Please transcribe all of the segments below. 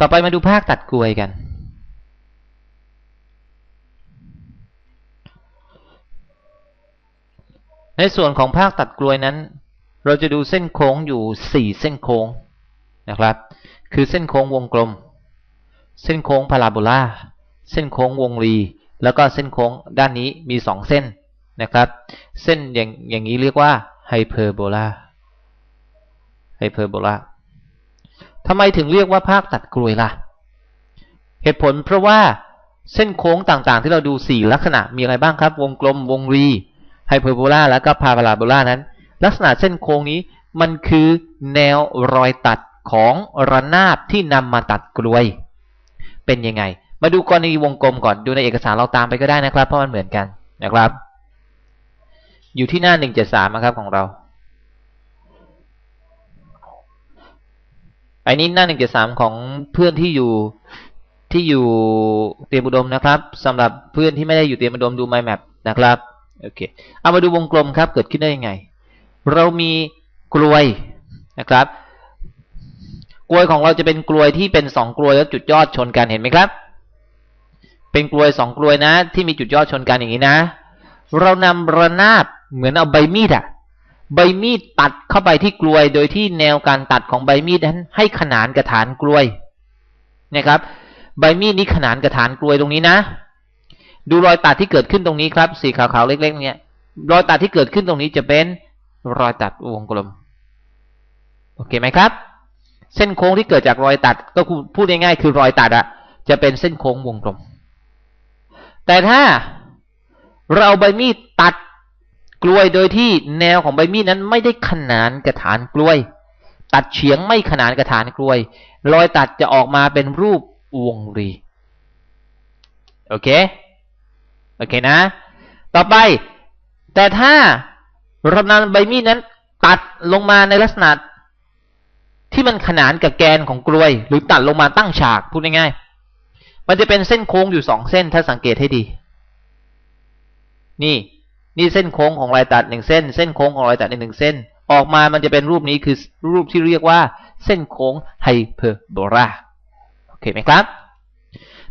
ต่อไปมาดูภาคตัดกลวยกัน ในส่วนของภาคตัดกลวยนั้น เราจะดูเส้นโค้งอยู่ 4 เส้นโค้งนะครับ คือเส้นโค้งวงกลม เส้นโค้งพาราโบลา เส้นโค้งวงรี แล้วก็เส้นโค้งด้านนี้มี 2 เส้นนะครับ เส้นอย่างอย่างนี้เรียกว่าไฮเปอร์โบลาไฮเปอร์โบลา ทำไมถึงเรียกว่าภาคตัดกลวยล่ะ เหตุผลเพราะว่าเส้นโค้งต่างๆ ที่เราดูสี่ลักษณะมีอะไรบ้างครับ วงกลม วงรีไฮเปอร์โบลาแล้วก็พาราโบลานั้น ลักษณะเส้นโค้งนี้มันคือแนวรอยตัดของระนาบที่นำมาตัดกลวย เป็นยังไง มาดูกรณีวงกลมก่อนดูในเอกสารเราตามไปก็ได้นะครับ เพราะมันเหมือนกันนะครับ อยู่ที่หน้า 173นะครับของเรา อันนี้หน้าหนึ่งเจ็ดสามของเพื่อนที่อยู่ที่อยู่เตรียมอุดมนะครับสำหรับเพื่อนที่ไม่ได้อยู่เตรียมอุดมดู My Map นะครับโอเคเอามาดูวงกลมครับเกิดขึ้นได้ยังไง เรามีกลวยนะครับ กลวยของเราจะเป็นกลวยที่เป็นสองกลวยแล้วจุดยอดชนกันเห็นไหมครับ เป็นกลวยสองกลวยนะ ที่มีจุดยอดชนกันอย่างนี้นะ เรานำระนาบเหมือนเอาใบมีดอะ ใบมีดตัดเข้าไปที่กลวย โดยที่แนวการตัดของใบมีดนั้น ให้ขนานกับฐานกลวยนะครับ ใบมีดนี้ขนานกับฐานกลวยตรงนี้นะ ดูรอยตัดที่เกิดขึ้นตรงนี้ครับ สีขาวๆเล็กๆเนี่ยรอยตัดที่เกิดขึ้นตรงนี้จะเป็นรอยตัดวงกลมโอเคไหมครับ เส้นโค้งที่เกิดจากรอยตัดก็พูดง่ายๆคือรอยตัดอะจะเป็นเส้นโค้งวงกลม แต่ถ้าเราใบมีดตัด กล้วยโดยที่แนวของใบมีดนั้นไม่ได้ขนานกระฐานกล้วย ตัดเฉียงไม่ขนานกระฐานกล้วย รอยตัดจะออกมาเป็นรูปวงรี โอเค โอเคนะ ต่อไป แต่ถ้าเรานใบมีดนั้น ตัดลงมาในลักษณะที่มันขนานกับแกนของกล้วย หรือตัดลงมาตั้งฉากพูดง่ายๆ มันจะเป็นเส้นโค้งอยู่สองเส้นถ้าสังเกตให้ดี นี่ นี่เส้นโค้งของรอยตัดหนึ่งเส้น เส้นโค้งของรอยตัดหนึ่งเส้น ออกมามันจะเป็นรูปนี้คือรูปที่เรียกว่า เส้นโค้งไฮเปอร์โบลาโอเคไหมครับ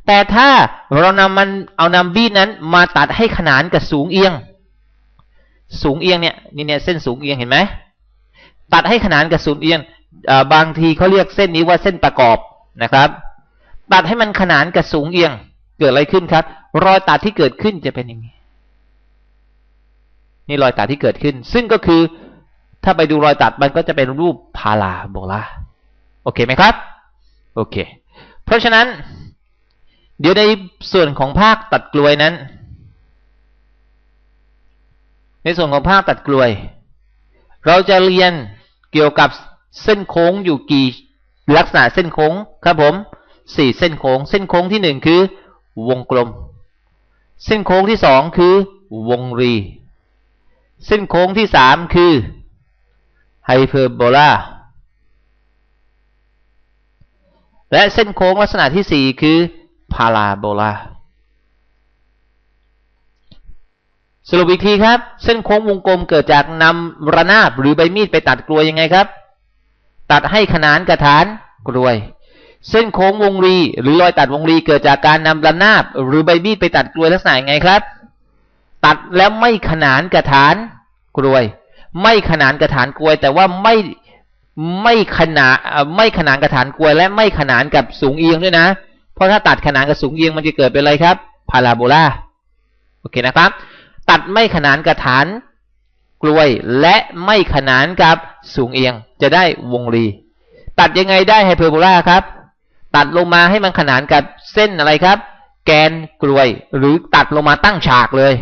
แต่ถ้าเรานำมันเอานำบีดนั้นมาตัดให้ขนานกับสูงเอียง สูงเอียงเนี่ยนี่เนี่ยเส้นสูงเอียงเห็นไหมตัดให้ขนานกับสูงเอียงบางทีเขาเรียกเส้นนี้ว่าเส้นประกอบนะครับ ตัดให้มันขนานกับสูงเอียง เกิดอะไรขึ้นครับ รอยตัดที่เกิดขึ้นจะเป็นอย่างนี้ นี่รอยตัดที่เกิดขึ้น ซึ่งก็คือถ้าไปดูรอยตัดมันก็จะเป็นรูปพาราโบลาโอเคไหมครับ โอเค เพราะฉะนั้น เดี๋ยวในส่วนของภาคตัดกลวยนั้น ในส่วนของภาคตัดกลวย เราจะเรียนเกี่ยวกับเส้นโค้งอยู่กี่ลักษณะเส้นโค้งครับผมสี่เส้นโค้ง เส้นโค้งที่หนึ่งคือ วงกลม เส้นโค้งที่สองคือ วงรี เส้นโค้งที่สามคือไฮเปอร์โบลาและเส้นโค้งลักษณะที่สี่คือพาราโบลาสรุปอีกทีครับ เส้นโค้งวงกลมเกิดจากนำระนาบหรือใบมีดไปตัดกลวยยังไงครับ ตัดให้ขนานกระฐานกลวย เส้นโค้งวงรีหรือรอยตัดวงรีเกิดจากการนำระนาบหรือใบมีดไปตัดกลวยลักษณะยังไงครับ ตัดแล้วไม่ขนานกระฐานกลวย ไม่ขนานกระฐานกลวย แต่ว่าไม่ไม่ขนานไม่ขนานกระฐานกลวย และไม่ขนานกับสูงเอียงด้วยนะ เพราะถ้าตัดขนานกับสูงเอียงมันจะเกิดเป็นอะไรครับพาราโบลาโอเคนะครับ ตัดไม่ขนานกระฐานกลวย และไม่ขนานกับสูงเอียง จะได้วงรี ตัดยังไงได้ไฮเปอร์โบลาครับ ตัดลงมาให้มันขนานกับเส้นอะไรครับ แกนกลวย หรือตัดลงมาตั้งฉากเลย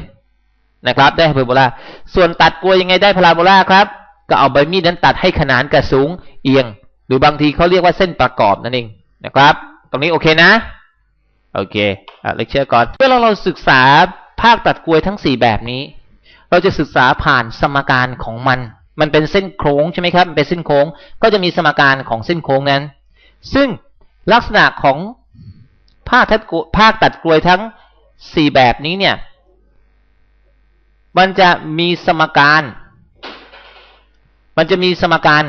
นะครับ ได้ไฮเปอร์โบลาส่วนตัดกลวยยังไงได้พาราโบลาครับ ก็เอาใบมีดนั้นตัดให้ขนานกับสูงเอียง หรือบางทีเขาเรียกว่าเส้นประกอบนั่นเองนะครับ ตรงนี้โอเคนะ โอเคอะเลคเชอร์ก่อนเมื่อเราเราศึกษาภาคตัดกลวยทั้ง 4 แบบนี้ เราจะศึกษาผ่านสมการของมัน มันเป็นเส้นโค้งใช่ไหมครับเป็นเส้นโค้ง ก็จะมีสมการของเส้นโค้งนั้น ซึ่งลักษณะของภาคทัดภาคตัดกลวยทั้ง 4 แบบนี้เนี่ย มันจะมีสมการ มันจะมีสมการ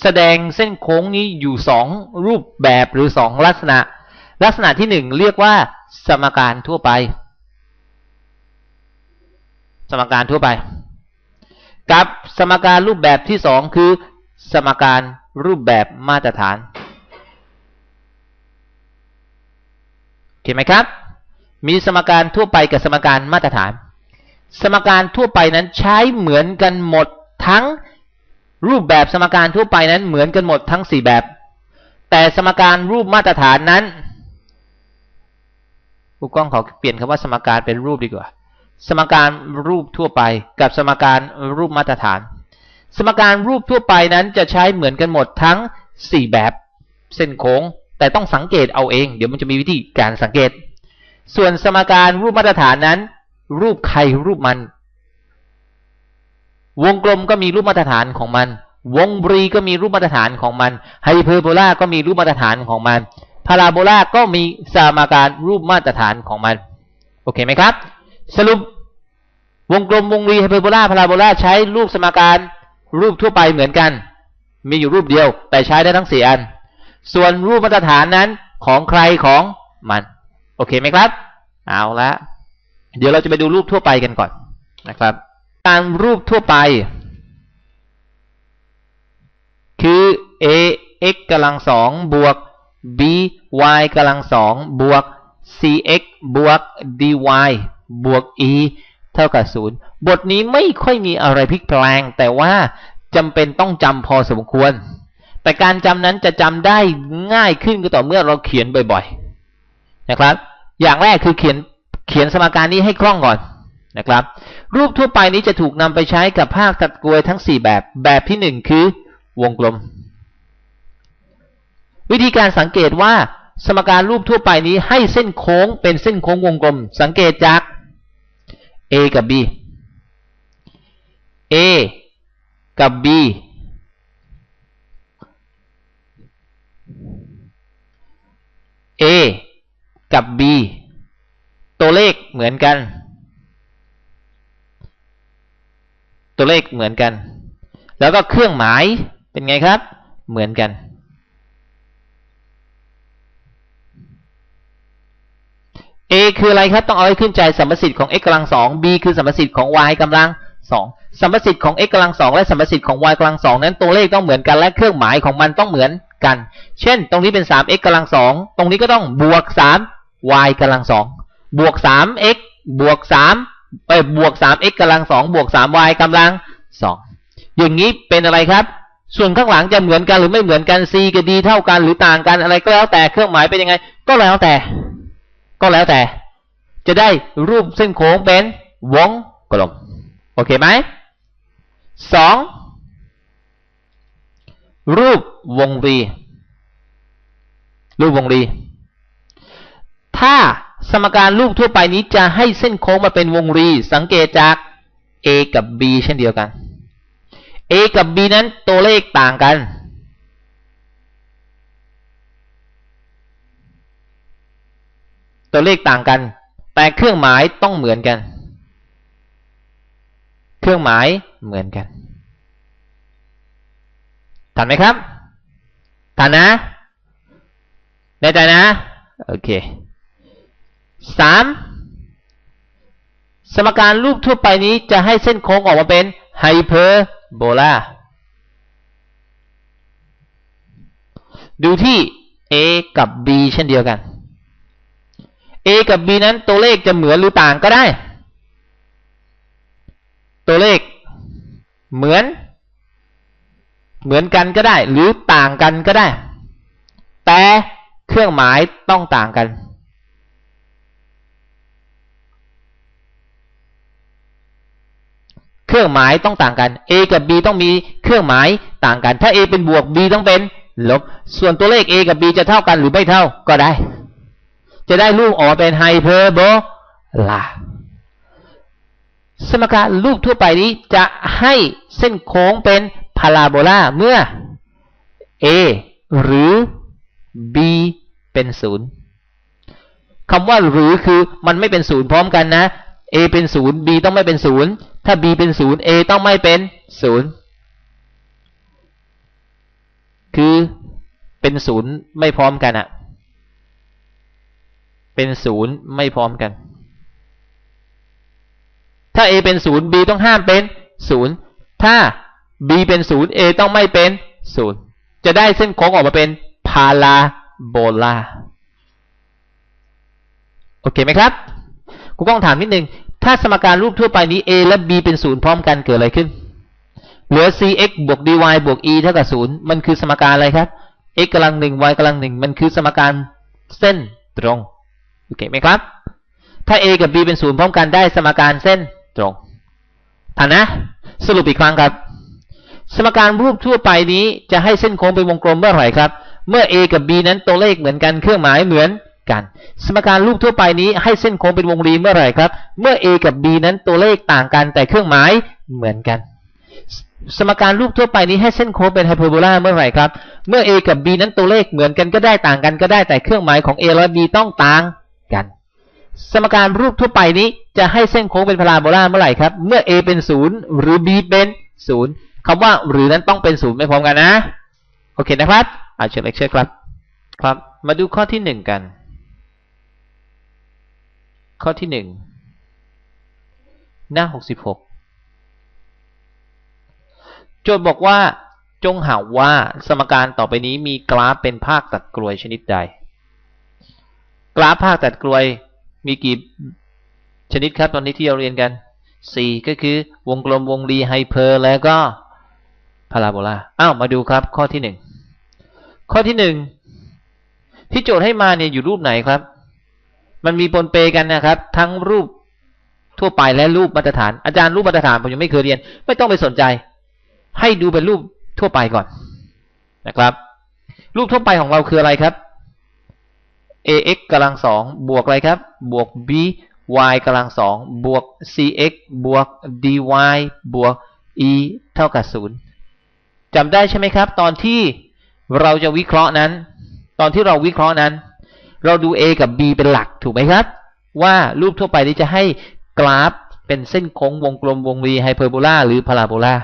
แสดงเส้นโค้งนี้อยู่สองรูปแบบหรือสองลักษณะ ลักษณะที่หนึ่งเรียกว่า สมการทั่วไป สมการทั่วไป กับสมการรูปแบบที่สองคือ สมการรูปแบบมาตรฐานเห็นไหมครับ มีสมการทั่วไปกับสมการมาตรฐาน สมการทั่วไปนั้นใช้เหมือนกันหมดทั้งรูปแบบสมการทั่วไปนั้นเหมือนกันหมดทั้งสี่แบบ แต่สมการรูปมาตรฐานนั้นผู้กล้องขอเปลี่ยนคำว่าสมการเป็นรูปดีกว่า สมการรูปทั่วไป กับสมการรูปมาตรฐาน สมการรูปทั่วไปนั้นจะใช้เหมือนกันหมดทั้งสี่แบบ เส้นโค้ง แต่ต้องสังเกตเอาเอง เดี๋ยวมันจะมีวิธีการสังเกต ส่วนสมการรูปมาตรฐานนั้น รูปใครรูปมัน วงกลมก็มีรูปมาตรฐานของมัน วงบรีก็มีรูปมาตรฐานของมันไฮเปอร์โบลาก็มีรูปมาตรฐานของมันพาราโบลาก็มีสมการรูปมาตรฐานของมัน โอเคไหมครับ สรุปวงกลมวงรีไฮเปอร์โบลาพาราโบลาใช้รูปสมการรูปทั่วไปเหมือนกัน มีอยู่รูปเดียว แต่ใช้ได้ทั้งสี่อัน ส่วนรูปมาตรฐานนั้นของใครของมัน โอเคไหมครับ เอาละ เดี๋ยวเราจะไปดูรูปทั่วไปกันก่อนนะครับ การรูปทั่วไป คือ a x กำลังสองบวก b y กำลังสองบวก c x บวก d y บวก e เท่ากับศูนย์บทนี้ไม่ค่อยมีอะไรพลิกแปลง แต่ว่าจำเป็นต้องจำพอสมควร แต่การจำนั้นจะจำได้ง่ายขึ้นก็ต่อเมื่อเราเขียนบ่อยๆนะครับ อย่างแรกคือเขียน เขียนสมการนี้ให้คล่องก่อนนะครับ รูปทั่วไปนี้จะถูกนำไปใช้กับภาคตัดกลวยทั้ง 4 แบบ แบบที่ 1 คือวงกลม วิธีการสังเกตว่าสมการรูปทั่วไปนี้ให้เส้นโค้งเป็นเส้นโค้งวงกลม สังเกตจาก a กับ b a กับ b a กับ b ตัวเลขเหมือนกัน ตัวเลขเหมือนกัน แล้วก็เครื่องหมายเป็นไงครับ เหมือนกัน a คืออะไรครับ ต้องเอาให้ขึ้นใจสัมประสิทธิ์ของ x กำลังสอง b คือสัมประสิทธิ์ของ y กำลังสองสัมประสิทธิ์ของ x กำลังสองและสัมประสิทธิ์ของ y กำลังสองนั้นตัวเลขต้องเหมือนกันและเครื่องหมายของมันต้องเหมือนกัน เช่น ตรงนี้เป็น 3x กำลังสองตรงนี้ก็ต้องบวก 3y กำลังสอง บวก 3x บวก3ไปบวกสาม x กำลังสองบวกสาม y กำลังสองอย่างนี้เป็นอะไรครับ ส่วนข้างหลังจะเหมือนกันหรือไม่เหมือนกัน c กับ d เท่ากันหรือต่างกันอะไรก็แล้วแต่เครื่องหมายเป็นยังไง ก็แล้วแต่ ก็แล้วแต่ จะได้รูปเส้นโค้งเป็นวงกลมโอเคไหมสองรูปวงรีรูปวงรีถ้า สมการรูปทั่วไปนี้จะให้เส้นโค้งมาเป็นวงรี สังเกตจาก a กับ b เช่นเดียวกัน a กับ b นั้นตัวเลขต่างกัน ตัวเลขต่างกัน แต่เครื่องหมายต้องเหมือนกัน เครื่องหมายเหมือนกันทันไหมครับทันนะแน่ใจนะ โอเค สามสมการรูปทั่วไปนี้จะให้เส้นโค้งออกมาเป็นไฮเปอร์โบลาดูที่ a กับ b เช่นเดียวกัน a กับ b นั้นตัวเลขจะเหมือนหรือต่างก็ได้ ตัวเลขเหมือน เหมือนกันก็ได้ หรือต่างกันก็ได้ แต่เครื่องหมายต้องต่างกัน เครื่องหมายต้องต่างกัน a กับ b ต้องมีเครื่องหมายต่างกัน ถ้า a เป็นบวก b ต้องเป็นลบ ส่วนตัวเลข a กับ b จะเท่ากันหรือไม่เท่าก็ได้ จะได้รูปออกเป็นไฮเปอร์โบลาสมการรูปทั่วไปนี้จะให้เส้นโค้งเป็นพาราโบลาเมื่อ a หรือ b เป็นศูนย์คำว่าหรือคือมันไม่เป็นศูนย์พร้อมกันนะ a เป็นศูนย์ b ต้องไม่เป็นศูนย์ถ้า b เป็นศูนย์ a ต้องไม่เป็นศูนย์คือเป็นศูนย์ไม่พร้อมกันอะเป็นศูนย์ไม่พร้อมกัน ถ้า a เป็นศูนย์ b ต้องห้ามเป็นศูนย์ถ้า b เป็นศูนย์ a ต้องไม่เป็นศูนย์จะได้เส้นโค้งออกมาเป็นพาราโบลา โอเคไหมครับ กูก้องถามนิดนึง ถ้าสมการรูปทั่วไปนี้ a และ b เป็นศูนย์พร้อมกันเกิดอะไรขึ้น เหลือ cx บวก dy บวก e เท่ากับศูนย์มันคือสมการอะไรครับ x กำลังหนึ่ง y กำลังหนึ่งมันคือสมการเส้นตรงโอเคไหมครับ ถ้า a กับ b เป็นศูนย์พร้อมกันได้สมการเส้นตรงทันนะ สรุปอีกครั้งครับ สมการรูปทั่วไปนี้จะให้เส้นโค้งเป็นวงกลมเมื่อไหร่ครับ เมื่อ a กับ b นั้นตัวเลขเหมือนกันเครื่องหมายเหมือน กัน สมการรูปทั่วไปนี้ให้เส้นโค้งเป็นวงรีเมื่อไหร่ครับ เมื่อ a กับ b นั้นตัวเลขต่างกันแต่เครื่องหมายเหมือนกัน สมการรูปทั่วไปนี้ให้เส้นโค้งเป็นไฮเปอร์โบลาเมื่อไหร่ครับ เมื่อ a กับ b นั้นตัวเลขเหมือนกันก็ได้ต่างกันก็ได้แต่เครื่องหมายของ a และ b ต้องต่างกัน สมการรูปทั่วไปนี้จะให้เส้นโค้งเป็นพาราโบลาเมื่อไหร่ครับ เมื่อ a เป็นศูนย์หรือ b เป็นศูนย์คำว่าหรือนั้นต้องเป็นศูนย์ไม่พร้อมกันนะ โอเคนะครับอาเชิญเลคเชอร์ครับครับ มาดูข้อที่หนึ่งกัน ข้อที่หนึ่งหน้าหกสิบหกโจทย์บอกว่าจงหาว่าสมการต่อไปนี้มีกราฟเป็นภาคตัดกลวยชนิดใด กราฟภาคตัดกลวยมีกี่ชนิดครับตอนนี้ที่เราเรียนกันสี่ก็คือวงกลมวงรีไฮเปอร์แล้วก็พาราโบลาอ้าวมาดูครับข้อที่หนึ่งข้อที่หนึ่งที่โจทย์ให้มาเนี่ยอยู่รูปไหนครับ มันมีปนเปกันนะครับ ทั้งรูปทั่วไปและรูปมาตรฐาน อาจารย์รูปมาตรฐานผมยังไม่เคยเรียน ไม่ต้องไปสนใจ ให้ดูเป็นรูปทั่วไปก่อนนะครับ รูปทั่วไปของเราคืออะไรครับ ax กำลังสองบวกอะไรครับ บวก b y กำลังสองบวก cx บวก dy บวก e เท่ากับศูนย์จำได้ใช่ไหมครับ ตอนที่เราจะวิเคราะห์นั้น ตอนที่เราวิเคราะห์นั้น เราดู a กับ b เป็นหลักถูกไหมครับ ว่ารูปทั่วไปนี้จะให้กราฟเป็นเส้นโค้งวงกลมวงรีไฮเปอร์โบลาหรือพาราโบลา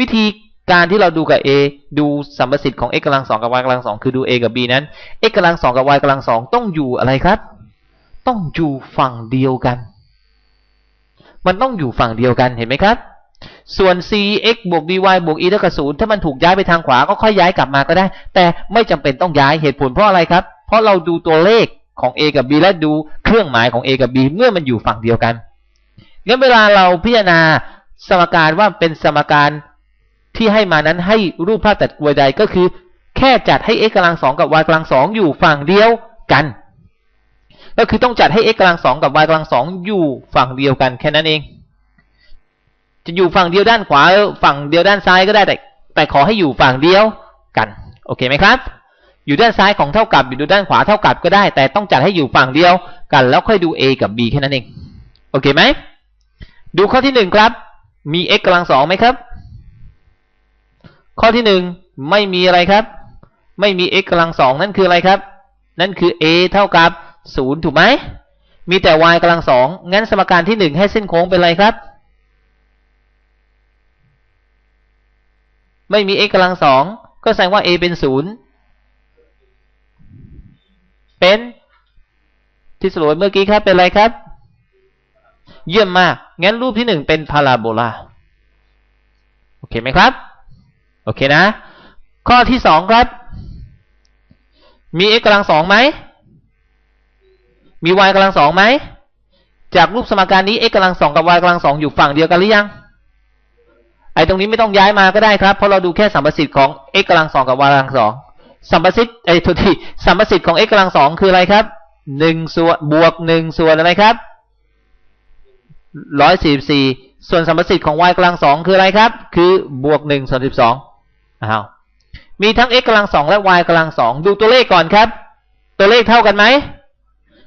วิธีการที่เราดูกับ a ดูสัมประสิทธิ์ของ x กำลังสองกับ y กำลังสองคือดู a กับ b นั้น x กำลังสองกับ y กำลังสองต้องอยู่อะไรครับ ต้องอยู่ฝั่งเดียวกัน มันต้องอยู่ฝั่งเดียวกันเห็นไหมครับ ส่วน c x บวก dy บวก e เท่ากับศูนย์ถ้ามันถูกย้ายไปทางขวาก็ค่อยย้ายกลับมาก็ได้ แต่ไม่จำเป็นต้องย้ายเหตุผลเพราะอะไรครับ เพราะเราดูตัวเลขของ a กับ b และดูเครื่องหมายของ a กับ b เมื่อมันอยู่ฝั่งเดียวกันงั้นเวลาเราพิจารณาสมการว่าเป็นสมการที่ให้มานั้นให้รูปภาพตัดกลวยใดก็คือ แค่จัดให้ x กำลังสองกับ y กำลังสองอยู่ฝั่งเดียวกัน ก็คือต้องจัดให้ x กำลังสองกับ y กำลังสองอยู่ฝั่งเดียวกันแค่นั้นเอง จะอยู่ฝั่งเดียวด้านขวาฝั่งเดียวด้านซ้ายก็ได้แต่แต่ขอให้อยู่ฝั่งเดียวกัน โอเคไหมครับ อยู่ด้านซ้ายของเท่ากับอยู่ด้านขวาเท่ากับก็ได้ แต่ต้องจัดให้อยู่ฝั่งเดียวกัน แล้วค่อยดู a กับ b แค่นั้นเอง โอเคไหม ดูข้อที่หนึ่งครับ มี x กำลังสองไหมครับ ข้อที่หนึ่งไม่มีอะไรครับ ไม่มี x กำลังสองนั่นคืออะไรครับ นั่นคือ a เท่ากับศูนย์ถูกไหม มีแต่ y กำลังสองงั้นสมการที่หนึ่งให้เส้นโค้งเป็นอะไรครับ ไม่มี x กำลังสองก็แสดงว่า a เป็นศูนย์ เป็นที่สรุปเมื่อกี้ครับเป็นอะไรครับ เยี่ยมมาก งั้นรูปที่หนึ่งเป็นพาราโบลาโอเคไหมครับ โอเคนะ ข้อที่สองครับ มี x กำลังสองไหม มี y กำลังสองไหม จากรูปสมการนี้ x กำลังสองกับ y กำลังสองอยู่ฝั่งเดียวกันหรือยัง ไอตรงนี้ไม่ต้องย้ายมาก็ได้ครับ เพราะเราดูแค่สัมประสิทธิ์ของ x กำลังสองกับ y กำลังสอง สัมประสิทธิ์ไอ้ทุกทีสัมประสิทธิ์ของ x กำลังสองคืออะไรครับหนึ่งส่วนบวกหนึ่งส่วนอะไรครับร้อยสี่สี่ส่วนสัมประสิทธิ์ของ y กำลังสองคืออะไรครับ คือบวกหนึ่งส่วนสิบสองอ้าวมีทั้ง x กำลังสองและ y กำลังสองดูตัวเลขก่อนครับ ตัวเลขเท่ากันไหม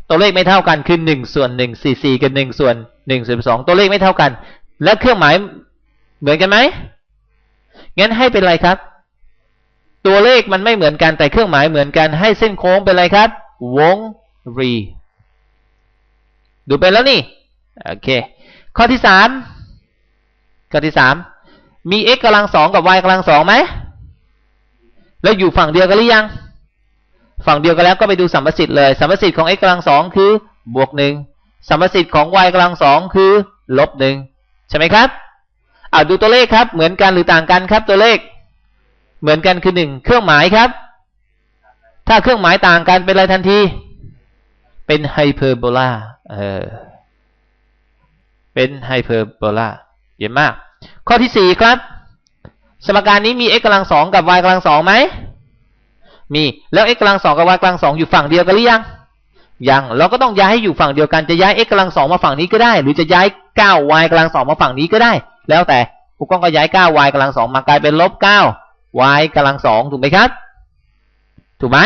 ตัวเลขไม่เท่ากันคือหนึ่งส่วนหนึ่งสี่สี่กับหนึ่งส่วนหนึ่งส่วนสองตัวเลขไม่เท่ากัน และเครื่องหมายเหมือนกันไหมงั้นให้เป็นอะไรครับ ตัวเลขมันไม่เหมือนกันแต่เครื่องหมายเหมือนกันให้เส้นโค้งเป็นอะไรครับ วงรี ดูไปแล้วนี่ โอเค ข้อที่สามข้อที่สามมี x กำลังสองกับ y กำลังสองไหม แล้วอยู่ฝั่งเดียวกันหรือยัง ฝั่งเดียวกันแล้วก็ไปดูสัมประสิทธิ์เลย สัมประสิทธิ์ของ x กำลังสองคือบวกหนึ่งสัมประสิทธิ์ของ y กำลังสองคือลบหนึ่งใช่ไหมครับอ่าดูตัวเลขครับ เหมือนกันหรือต่างกันครับตัวเลข เหมือนกันคือหนึ่งเครื่องหมายครับ ถ้าเครื่องหมายต่างกันเป็นอะไรทันที เป็นไฮเปอร์โบลาเออเป็นไฮเปอร์โบลาเยี่ยมมาก ข้อที่สี่ครับ สมการนี้มี x กำลังสองกับ y กำลังสองไหมมีแล้ว x กำลังสองกับ y กำลังสองอยู่ฝั่งเดียวกันหรือยังยังเราก็ต้องย้ายให้อยู่ฝั่งเดียวกันจะย้าย x กำลังสองมาฝั่งนี้ก็ได้ หรือจะย้าย 9y กำลังสองมาฝั่งนี้ก็ได้ แล้วแต่ครูก้องก็ย้าย 9y กำลังสองมากลายเป็นลบ9 y กำลังสองถูกไหมครับ ถูกไหม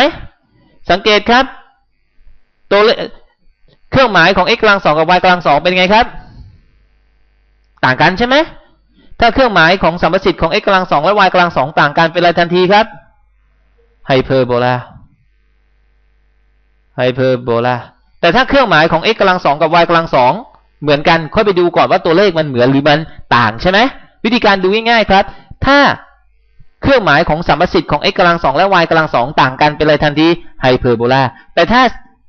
สังเกตครับ ตัวเลขเครื่องหมายของ x กำลังสองกับ y กำลังสองเป็นไงครับ ต่างกันใช่ไหมถ้าเครื่องหมายของสัมประสิทธิ์ของ x กำลังสองและ y กำลังสองต่างกันเป็นอะไรทันทีครับไฮเปอร์โบลาไฮเปอร์โบลาแต่ถ้าเครื่องหมายของ x กำลังสองกับ y กำลังสองเหมือนกัน ค่อยไปดูก่อนว่าตัวเลขมันเหมือนหรือมันต่างใช่ไหมวิธีการดูง่ายๆครับ ถ้า เครื่องหมายของสัมประสิทธิ์ของ x กำลังสองและ y กำลังสองต่างกันเป็นอะไรทันทีไฮเปอร์โบลาแต่ถ้า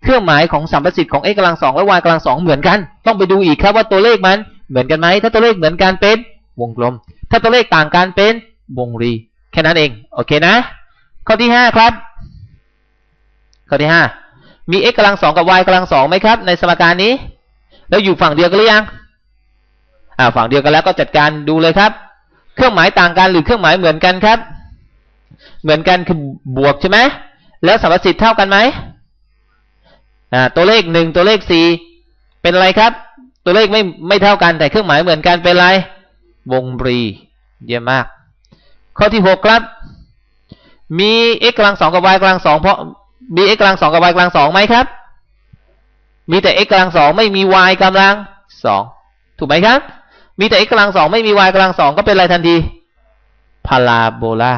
เครื่องหมายของสัมประสิทธิ์ของ x กำลังสองและ y กำลังสองเหมือนกัน ต้องไปดูอีกครับว่าตัวเลขมันเหมือนกันไหมถ้าตัวเลขเหมือนกันเป็นวงกลม ถ้าตัวเลขต่างกันเป็นวงรีแค่นั้นเองโอเคนะ ข้อที่ห้าครับ ข้อที่ห้ามี x กำลังสองกับ y กำลังสองไหมครับ ในสมการนี้ แล้วอยู่ฝั่งเดียวกันหรือยังอ่าฝั่งเดียวกันแล้วก็จัดการดูเลยครับ เครื่องหมายต่างกันหรือเครื่องหมายเหมือนกันครับ เหมือนกันคือบวกใช่ไหมแล้วสัมประสิทธิ์เท่ากันไหมอ่าตัวเลขหนึ่งตัวเลขสี่เป็นอะไรครับ ตัวเลขไม่ไม่เท่ากันแต่เครื่องหมายเหมือนกันเป็นอะไรวงรีเยี่ยมมาก ข้อที่หกครับ มี x กำลังสองกับ y กำลังสองเพราะมี x กำลังสองกับ y กำลังสองไหมครับ มีแต่ x กำลังสองไม่มี y กำลังสองถูกไหมครับ มีแต่ x กำลังสองไม่มี y กำลังสองก็เป็นอะไรทันทีพาราโบลา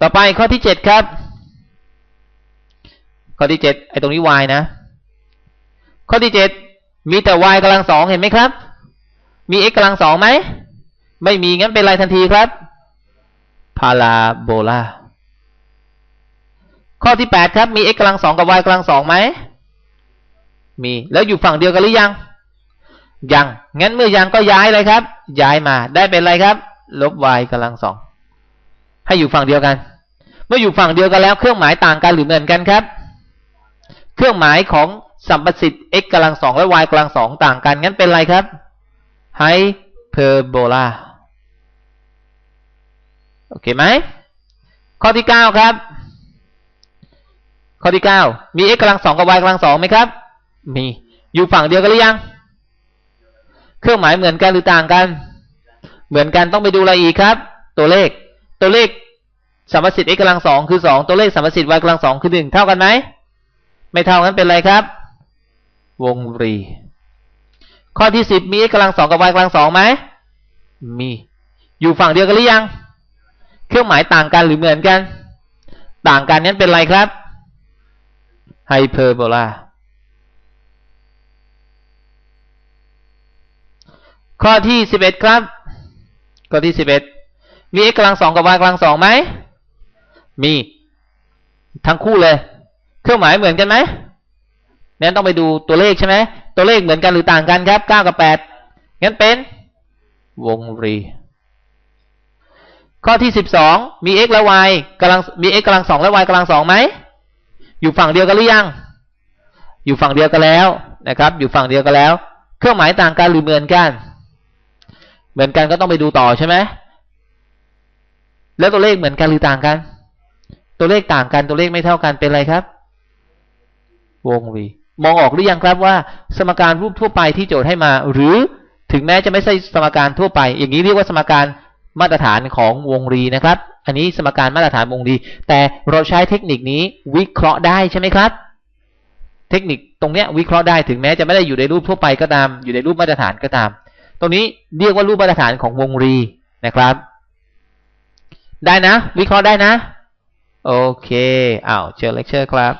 ต่อไปข้อที่เจ็ดครับ ข้อที่เจ็ดไอ้ตรงนี้ y นะ ข้อที่เจ็ดมีแต่ y กำลังสองเห็นไหมครับ มี x กำลังสองไหม ไม่มีงั้นเป็นอะไรทันทีครับพาราโบลาข้อที่แปดครับมี x กำลังสองกับ y กำลังสองไหมมีแล้วอยู่ฝั่งเดียวกันหรือยัง ยัง งั้นเมื่อยังก็ย้ายเลยครับ ย้ายมา ได้เป็นอะไรครับ ลบ y กำลังสอง ให้อยู่ฝั่งเดียวกัน เมื่ออยู่ฝั่งเดียวกันแล้ว เครื่องหมายต่างกันหรือเหมือนกันครับ เครื่องหมายของสัมประสิทธิ์ x กำลังสองและ y กำลังสองต่างกัน งั้นเป็นอะไรครับไฮเปอร์โบลาโอเคไหม ข้อที่เก้าครับ ข้อที่เก้ามี x กำลังสองกับ y กำลังสองไหมครับ มี อยู่ฝั่งเดียวกันหรือยัง เครื่องหมายเหมือนกันหรือต่างกัน เหมือนกันต้องไปดูอะไรอีกครับ ตัวเลข ตัวเลขสัมประสิทธิ์ x กำลังสองคือสองตัวเลขสัมประสิทธิ์ y กำลังสองคือหนึ่งเท่ากันไหมไม่เท่ากันเป็นไรครับ วงรี ข้อที่สิบมี x กำลังสองกับ y กำลังสองไหมมี อยู่ฝั่งเดียวกันหรือยัง เครื่องหมายต่างกันหรือเหมือนกัน ต่างกันนั้นเป็นไรครับไฮเปอร์โบลา ข้อที่สิบเอ็ดครับ ข้อที่สิบเอ็ดมี x กำลังสองกับ y กำลังสองไหม มี ทั้งคู่เลย เครื่องหมายเหมือนกันไหมนั้นต้องไปดูตัวเลขใช่ไหม ตัวเลขเหมือนกันหรือต่างกันครับเก้ากับแปดงั้นเป็น วงรี ข้อที่สิบสองมี x และ y กำลังมี x กำลังสองและ y กำลังสองไหม อยู่ฝั่งเดียวกันหรือยัง อยู่ฝั่งเดียวกันแล้วนะครับ อยู่ฝั่งเดียวกันแล้ว เครื่องหมายต่างกันหรือเหมือนกัน เหมือนกันก็ต้องไปดูต่อใช่ไหมแล้วตัวเลขเหมือนกันหรือต่างกัน ตัวเลขต่างกันตัวเลขไม่เท่ากันเป็นอะไรครับ วงรีมองออกหรือยังครับว่า สมการรูปทั่วไปที่โจทย์ให้มา หรือถึงแม้จะไม่ใช่สมการทั่วไป อย่างนี้เรียกว่าสมการมาตรฐานของวงรีนะครับ อันนี้สมการมาตรฐานวงรี แต่เราใช้เทคนิคนี้วิเคราะห์ได้ใช่ไหมครับ เทคนิคตรงเนี้ยวิเคราะห์ได้ถึงแม้จะไม่ได้อยู่ในรูปทั่วไปก็ตาม อยู่ในรูปมาตรฐานก็ตาม ตรงนี้เรียกว่ารูปมาตรฐานของวงรีนะครับ ได้นะ วิเคราะห์ได้นะ โอเคอ้าวเชิญเลคเชอร์ครับ